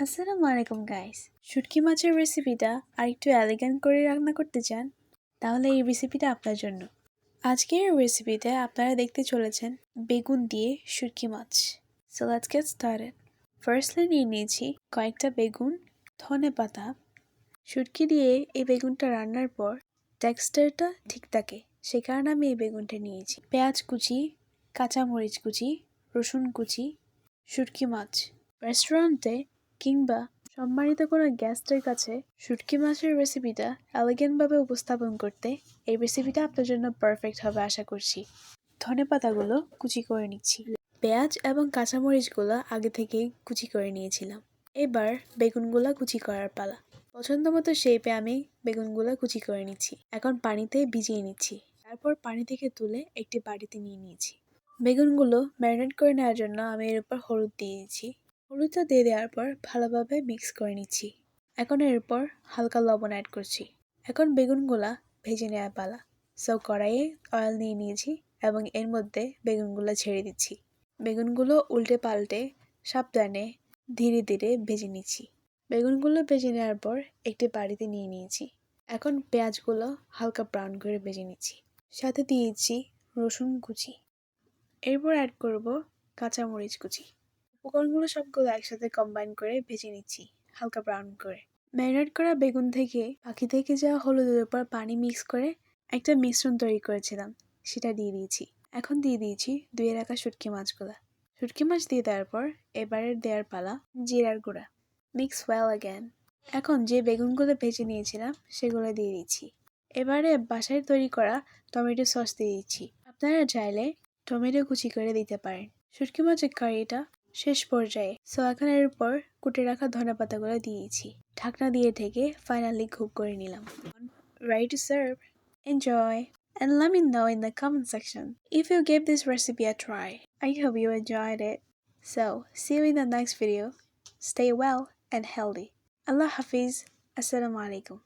আসসালামু আলাইকুম গাইস শুটকি মাছের রেসিপিটা আর একটু এলিগেন্ট করে রান্না করতে চান, তাহলে এই রেসিপিটা আপনার জন্য। আজকের রেসিপিতে আপনারা দেখতে চলেছেন বেগুন দিয়ে শুটকি মাছ। So let's get started firstly নিয়ে নিয়েছি কয়েকটা বেগুন, ধনে পাতা। শুটকি দিয়ে এই বেগুনটা রান্নার পর টেক্সচারটা ঠিক থাকে, সে কারণে আমি এই বেগুনটা নিয়েছি। পেঁয়াজ কুচি, কাঁচামরিচ কুচি, রসুন কুচি, শুটকি মাছ। রেস্টুরেন্টে কিংবা সম্মানিত কোনো গেস্টের কাছে শুটকি মাছের রেসিপিটা এলিগেন্টভাবে উপস্থাপন করতে এই রেসিপিটা আপনার জন্য পারফেক্ট হবে আশা করছি। ধনে পাতাগুলো কুচি করে নিচ্ছি। পেঁয়াজ এবং কাঁচামরিচগুলো আগে থেকেই কুচি করে নিয়েছিলাম। এবার বেগুনগুলো কুচি করার পালা। পছন্দ মতো শেপে আমি বেগুনগুলো কুচি করে নিচ্ছি। এখন পানিতে ভিজিয়ে নিচ্ছি। তারপর পানি থেকে তুলে একটি বাড়িতে নিয়ে নিয়েছি। বেগুনগুলো ম্যারিনেট করে নেওয়ার জন্য আমি এর উপর হলুদ দিয়ে দিচ্ছি। হলুদটা দিয়ে দেওয়ার পর ভালোভাবে মিক্স করে নিচ্ছি। এখন এরপর হালকা লবণ অ্যাড করছি। এখন বেগুনগুলা ভেজে নেওয়া পালা। সো কড়াইয়ে অয়েল নিয়ে নিয়েছি এবং এর মধ্যে বেগুনগুলো ছেড়ে দিচ্ছি। বেগুনগুলো উল্টে পাল্টে সাবধানে ধীরে ধীরে ভেজে নিচ্ছি। বেগুনগুলো ভেজে নেওয়ার পর একটি বাড়িতে নিয়ে নিয়েছি। এখন পেঁয়াজগুলো হালকা ব্রাউন করে ভেজে নিচ্ছি। সাথে দিয়েছি রসুন কুচি। এরপর অ্যাড করব কাঁচামরিচ কুচি। উপকরণগুলো সবগুলো একসাথে কম্বাইন করে ভেজে নিচ্ছি, হালকা ব্রাউন করে। ম্যারিনেট করা বেগুন থেকে পাখি থেকে যাওয়া হলুদের উপর পানি মিক্স করে একটা মিশ্রণ তৈরি করেছিলাম, সেটা দিয়ে দিয়েছি। এখন দিয়ে দিয়েছি দুই রাখা শুটকি মাছগুলা। শুটকি মাছ দিয়ে দেওয়ার পর এবারে দেওয়ার পালা জিরার গুঁড়া। মিক্স ওয়েল অ্যাগেন এখন যে বেগুনগুলো ভেজে নিয়েছিলাম, সেগুলো দিয়ে দিচ্ছি। এবারে বাসায় তৈরি করা টমেটো সস দিয়ে দিচ্ছি। আপনারা চাইলে টমেটো কুচি করে দিতে পারেন। শুটকি মাছের কারিটা শেষ পর্যায়ে সো এখন এর উপর কুটে রাখা ধনে পাতাগুলো দিয়েছি ঢাকনা দিয়ে থেকে ফাইনালি কুক করে নিলাম ready to serve enjoy and let me know in the comment section if you gave this recipe a try i hope you enjoyed it so see you in the next video stay well and healthy allah hafiz assalamu alaikum